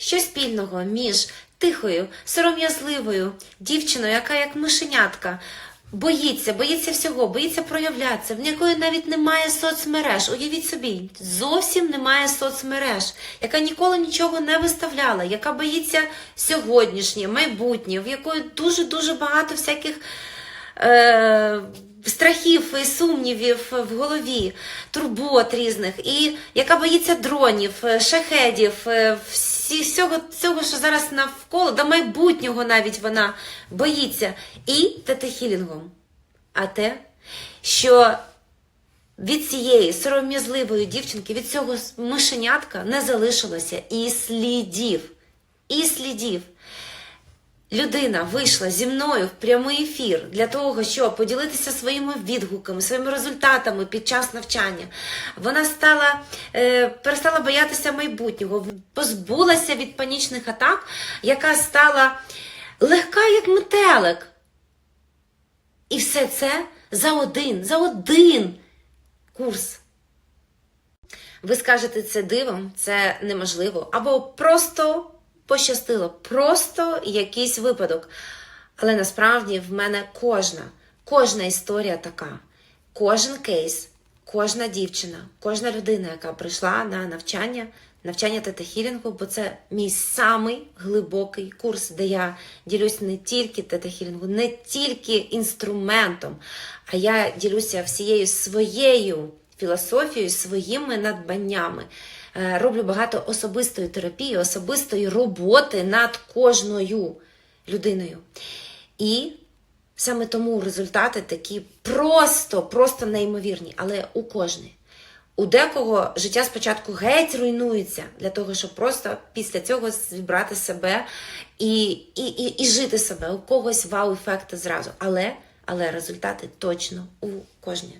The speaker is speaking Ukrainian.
Що спільного між тихою, сором'язливою дівчиною, яка як мишенятка, боїться, боїться всього, боїться проявлятися, в якої навіть немає соцмереж. Уявіть собі, зовсім немає соцмереж, яка ніколи нічого не виставляла, яка боїться сьогоднішнє, майбутнє, в якої дуже-дуже багато всяких. Е- Страхів і сумнівів в голові, турбот різних, і яка боїться дронів, е, шахедів, е, всі, всього цього, що зараз навколо, до майбутнього навіть вона боїться. І тетехілінгом. А те, що від цієї сором'язливої дівчинки, від цього мишенятка не залишилося і слідів. І слідів. Людина вийшла зі мною в прямий ефір для того, щоб поділитися своїми відгуками, своїми результатами під час навчання. Вона стала, перестала боятися майбутнього, позбулася від панічних атак, яка стала легка, як метелик. І все це за один, за один курс. Ви скажете, це дивом, це неможливо, або просто пощастило, просто якийсь випадок. Але насправді в мене кожна, кожна історія така, кожен кейс, кожна дівчина, кожна людина, яка прийшла на навчання, навчання тета-хілінгу, бо це мій самий глибокий курс, де я ділюсь не тільки тета-хілінгу, не тільки інструментом, а я ділюся всією своєю філософією, своїми надбаннями. Е, Роблю багато особистої терапії, особистої роботи над кожною людиною. І саме тому результати такі просто, просто неймовірні, але у кожній. У декого життя спочатку геть руйнується для того, щоб просто після цього зібрати себе і, і, і, і жити себе. У когось вау-ефекти зразу. Але, але результати точно у кожної.